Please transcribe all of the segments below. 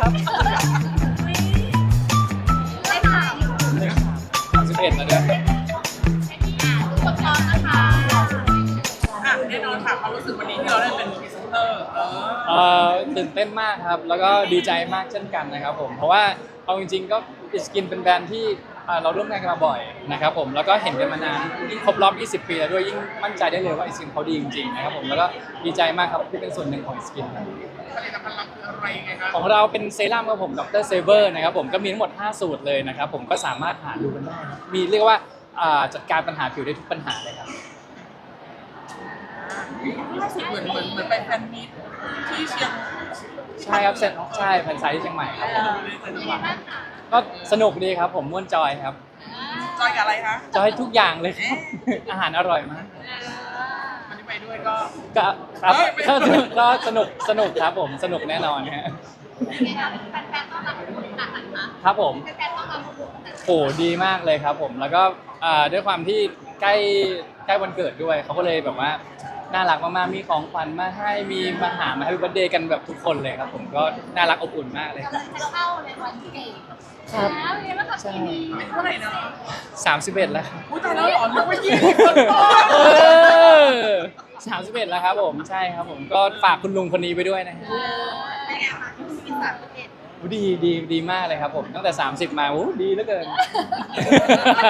ครับข่าวสามสิบเอ็ดแล้วเนี่ยจบตอนนะคอะแน่นอนค่ะควารู้สึกวันนี้ที่เราได้เป็นพรีเซนเตอร์เออตื่นเต้นมากครับ แล้วก็ดีใจมากเช่นกันนะครับผม เพราะว่าเอาจริงๆก็อิสกินเป็นแบรนด์ที่ อ่าเราร่วมงานกันมาบ่อยนะครับผมแล้วก็เห็นกันมานานยิ่งครบรอบ 20 ปีแล้วด้วยยิ่งมั่นใจได้เลยว่าอิสกินเขาดีจริงๆนะครับผมแล้วก็ดีใจมากครับที่เป็นส่วนหนึ่งของอิสกินครับ ผลิตภัณฑ์เราคืออะไรไงครับของเราเป็นเซรั่มครับผมดรเซเวอร์นะครับผมก็มีทั้งหมด 5 สูตรเลยนะครับผมก็สามารถหาดูกันได้ครับมีเรียกว่าอ่าจัดการปัญหาผิวได้ทุกปัญหาเลยครับ ล่าสุดเหมือนเหมือนเหมือนไปแฟนมีตที่เชียงใช่ครับเซ็นใช่แฟนไซต์ที่เชียงใหม่ครับเออเลยแต่จังหวะ ก็สนุกดีครับ ผมม่วนจอยครับ จอยกับอะไรคะจอยทุกอย่างเลยครับ อาหารอร่อยมากวันนี้ไปด้วยก็ ก็ครับเอ้ยไม่ก็ก็สนุกสนุกครับผมสนุกแน่นอนฮะแฟนๆต้องรับคุณขนาดไหนคะครับผม แฟนๆต้องรับคุณขนาดไหนโอ้ดีมากเลยครับผมแล้วก็อ่าด้วยความที่ใกล้ใกล้วันเกิดด้วยเขาก็เลยแบบว่า น่ารักมากๆ มีของขวัญมาให้ มีมาหามาให้วันเดย์กันแบบทุกคนเลยครับ ผมก็น่ารักอบอุ่นมากเลยกำลังจะเข้าในวันเกิดครับ แล้วเนี่ยว่ากับปีนี้เท่าไหร่นะ31 แล้วครับอุ้ยตายแล้วเหรอนึกว่ายี่สิบคนเออ31แล้วครับผม ใช่ครับผม ก็ฝากคุณลุงคนนี้ไปด้วยนะฮะ เออเป็นไงคะที่สามสิบเอ็ดโอ้ ดีดีดีมากเลยครับผมตั้งแต่ 30 มาโอ้ดีเหลือเกิน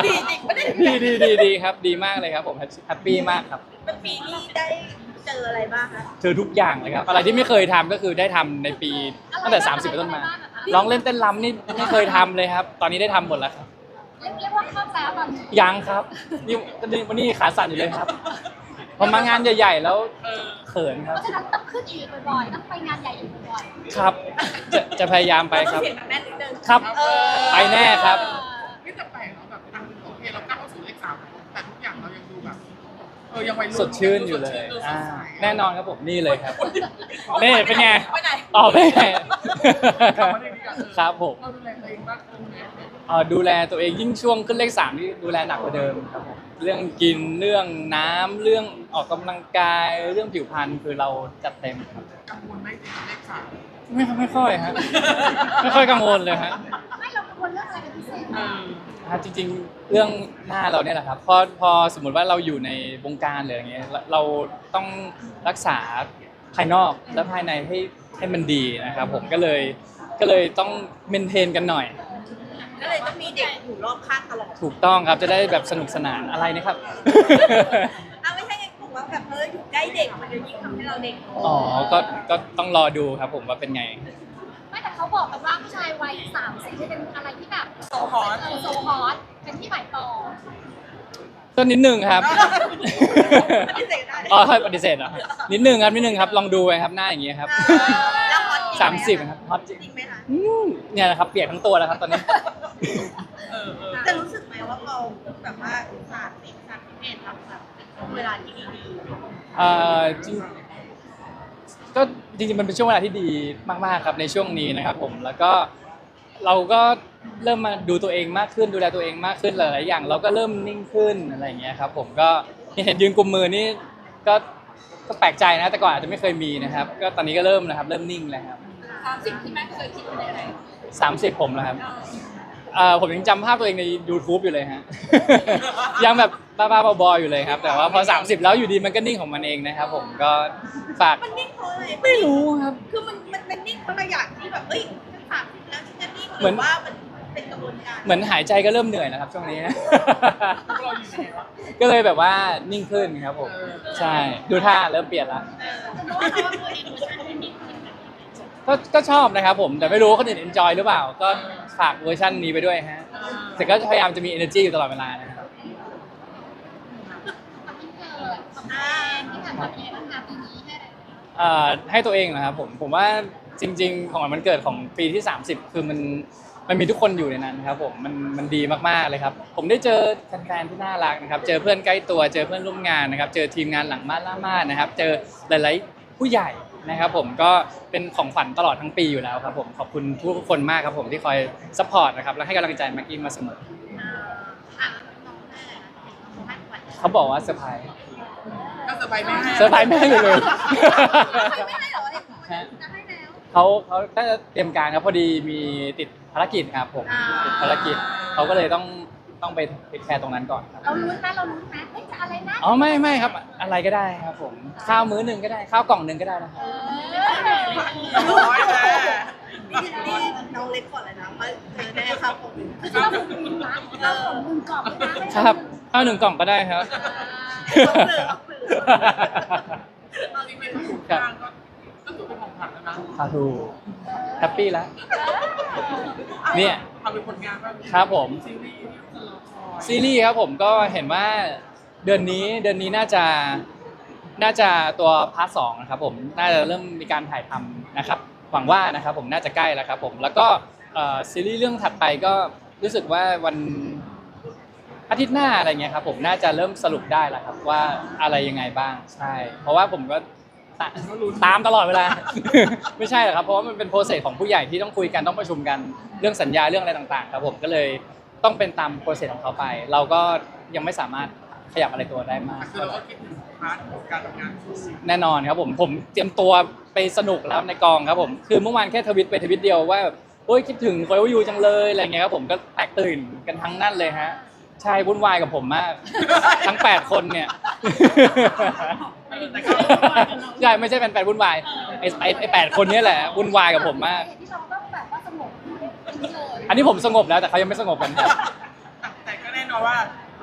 ดีจริงไม่ได้ดีดีดีดีครับ ดีมากเลยครับผมแฮปปี้มากครับเป็นปีนี้ได้เจออะไรบ้างคะ เจอทุกอย่างเลยครับ อะไรที่ไม่เคยทำก็คือได้ทำในปีตั้งแต่ 30เป็นต้นมาร้องเล่นเต้นรำนี่ไม่เคยทำเลยครับ ตอนนี้ได้ทำหมดแล้วครับ เรียกเรียกว่าเข้าแล้วตอนนี้ยังครับนี่นี่วันนี้ขาสั่นอยู่เลยครับ พอมางานใหญ่ๆแล้วเออเขินคเพรับ ราะฉะนั้นต้องขึ้นอีกบ่อยๆต้องไปงานใหญ่อีกบ่อยครับจะจะพยายามไปครับ เสียงแน่นนิดนึงครับ ไปแน่ครับ นี่แต่แปลกเนาะแบบอะโอเคเราก้าวเข้าสู่เลขสามแต่ทุกอย่างเรายังดูแบบเออยังวัยรุ่นสดชื่นอยู่เลยดูสอ่าดใสแน่นอนครับผมนี่เลยครับ นี่เป็นไง ไปไหนอ๋อเป็นไง กลับมาเรื่องนี้กันเออครับผม เราดูแลตัวเองมากขึ้นไหมเอ่อ ดูแลตัวเองยิ่งช่วงขึ้นเลขสามนี่ดูแลหนักกว่าเดิมครับผมเรื่องกินเรื่องน้ำเรื่องออกกำลังกายเรื่องผิวพรรณคือเราจัดเต็มครับกังวลไหมในเลขสามไม่ไม่ค่อยฮะไม่ค่อยกังวลเลยฮะไม่เรากังวลเรื่องอะไรเป็นพิเศษเอออะจริง ๆ เรื่องหน้าเราเนี่ยแหละครับพอพอสมมุติว่าเราอยู่ในวงการเลยอย่างเงี้ยเราเราต้องรักษาภายนอกและภายในให้ให้มันดีนะครับผมก็เลยก็เลยต้องเมนเทนกันหน่อย ก็เลยต้องมีเด็กอยู่รอบข้างตลอดถูกต้องครับจะได้แบบสนุกสนานอะไรนะครับอะไม่ใช่ไงกลุ่มว่าแบบเอออยู่ใกล้เด็กมันจะยิ่งทำให้เราเด็กอ๋อก็ก็ต้องรอดูครับผมว่าเป็นไง ไม่แต่เขาบอกกันว่าผู้ชายวัยสามสิบที่เป็นอะไรที่แบบโซฮอตเออโซฮอตเป็นที่หมายปอง ก็นิดนึงครับ ปฏิเสธได้อ๋อปฏิเสธเหรอนิดนึงครับนิดนึงครับลองดูไปครับหน้าอย่างเงี้ยครับ แล้วฮอตจริงไหสามสิบครับฮอตจริง จริงไหมคะ อืมเนี่ยนะครับเปียกทั้งตัวแล้วครับตอนนี้ เออเออแต่รู้สึกไหมว่าเราแบบว่าสามสิบสามสิบเอ็ดเราแบบเป็นช่วงเวลาที่ดีเอ่อจริงก็จริงๆมันเป็นช่วงเวลาที่ดีมากๆครับในช่วงนี้นะครับผมแล้วก็เราก็เริ่มมาดูตัวเองมากขึ้นดูแลตัวเองมากขึ้นหลายๆอย่าง เราก็เริ่มนิ่งขึ้นอะไรอย่างเงี้ยครับผมก็เห็นยืนกุมมือนี่ก็ก็แปลกใจนะแต่ก่อนอาจจะไม่เคยมีนะครับ ก็ตอนนี้ก็เริ่มนะครับ เริ่มนิ่งแล้วครับ สามสิบที่แม่เคยคิดเป็นอะไรสามสิบผมแล้วครับเอ่อผมยังจำภาพตัวเองใน YouTube อยู่เลยฮะ ยังแบบบ้าๆบอๆอยู่เลยครับ แต่ว่าพอ 30 แล้วอยู่ดีมันก็นิ่งของมันเองนะครับผมก็ฝากมันนิ่งเพราะอะไรไม่รู้ครับ คือมันมันเป็นนิ่งเพราะเราอยากที่แบบเอ้ยฉันสามสิบแล้วฉันจะนิ่งหเหมืรืออนว่ามันเป็นกระบวนการเหมือนหายใจก็เริ่มเหนื่อยแล้วครับช่วงนี้พวกเราอยู่ไหนวะก็เลยแบบว่านิ่งขึ้นครับผม ใช่ ดูท่าเริ่มเปลี่ยนแล้วเออเพราะว่าเขาว่าตัวเองมันเป็นนิ่งขึ้นแบบ ก็ก็ชอบนะครับผมแต่ไม่รู้ว่าคนอื่น enjoy หรือเปล่า ก็ฝากเวอร์ชันนี้ไปด้วยฮะแต่ก็พยายามจะมี energy อยู่ตลอดเวลานะครับให้เกิดของตัวเองที่ผ่านมาเป็นยังไงบ้างคะปีนี้ให้อให้ตัวเองนะครับผมผมว่าจริง ๆ ของมันเกิดของปีที่ 30 คือมันมันมีทุกคนอยู่ในนั้นครับผมมันมันดีมากๆเลยครับ ผมได้เจอแฟนๆที่น่ารักนะครับ เจอเพื่อนใกล้ตัว เจอเพื่อนร่วมงานนะครับ เจอทีมงานหลังม่านล่ามานะครับ เจอหลายๆผู้ใหญ่ นะครับผมก็เป็นของขวัญตลอดทั้งปีอยู่แล้วครับผมขอบคุณทุกคนมากครับผมที่คอยซัพพอร์ตนะครับและให้กำลังใจแม็กกี้มาเสมออ่าอะน้องแม่น้องให้ขวัญเขาบอกว่าเซอร์ไพรส์ก็เซอร์ไพรส์ไม่ให้เซอร์ไพรส์แม่เลยเลยไม่ให้เหรอเด็กจะให้แล้วเขาเขาก็จะเตรียมการครับพอดีมีติดภารกิจครับผมอ่าติดภารกิจเขาก็เลยต้องต้องไปเทคแคร์ตรงนั้นก่อนครับเราลุ้นไหมเราลุ้นไหมเฮ้ยจะ อะไรนะอ๋อไม่ไม่ครับ อะไรก็ได้ครับผมข้าวมื้อหนึ่งก็ได้ข้าวกล่องหนึ่งก็ได้นะครับเอร้อยแน่นี่นี่น้องเล็กก่อนเลยนะว่าเจอแน่ครับผมอเราบุญนะเราสมบุญกรอบด้วยนะครับข้าวหนึ่งกล่องก็ได้ครับเอาเปลือกเอาเปลือกตอนนี้เป็นถูกข้างก็ก็ถือเป็นของขวัญแล้วนะคาทูแฮปปี้แล้วเนี่ยทำเป็นผลงานบ้างครับผมซีรีส์ที่คุณรอคอยซีรีส์ครับผมก็เห็นว่า เดือนนี้เดือนนี้น่าจะน่าจะตัวพาร์ทสองนะครับผมน่าจะเริ่มมีการถ่ายทำนะครับหวังว่านะครับผมน่าจะใกล้แล้วครับผมแล้วก็ซีรีส์เรื่องถัดไปก็รู้สึกว่าวันอาทิตย์หน้าอะไรเงี้ยครับผมน่าจะเริ่มสรุปได้แล้วครับว่าอะไรยังไงบ้างใช่ เพราะว่าผมก็ตาตามตลอดเวลา ไม่ใช่หรอกครับเพราะว่ามันเป็นโปรเซสของผู้ใหญ่ที่ต้องคุยกันต้องประชุมกันเรื่องสัญญาเรื่องอะไรต่างๆ ครับผมก็เลยต้องเป็นตามโปรเซสของเขาไป เราก็ยังไม่สามารถ ขยับอะไรตัวได้มาก คือเราก็คิดถึงพาร์ทของการทำงานคู่แน่นอนครับผมผมเตรียมตัวไปสนุกแล้วในกองครับผมคือเมื่อวานแค่ทวิตไปทวิตเดียวว่าแบบโอ้ยคิดถึงโคยูจังเลยอะไรเงี้ยครับผมก็แตกตื่นกันทั้งนั่นเลยฮะใช่วุ่นวายกับผมมาก ทั้ง 8 คนเนี่ยแต่ก็ใช่ไม่ใช่เป็นแปดวุ่นวายไอ้ไอ้ไอ้แปดคนเนี้แหละวุ่นวายกับผมมาก ที่เราต้องแบบว่าสงบนี่เลยอันนี้ผมสงบแล้วแต่เขายังไม่สงบกันครับแต่ก็แน่นอนว่า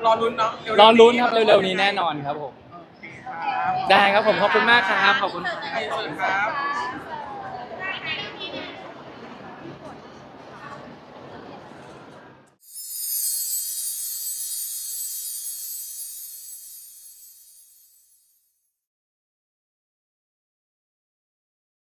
รอลุ้นเนาะเวๆรอลุ้นครับเร็วๆนี้แน่นอนครับผม โอเคครับได้ครับผมขอบคุณมากครับขอบคุณให้เชิญครับค่ะ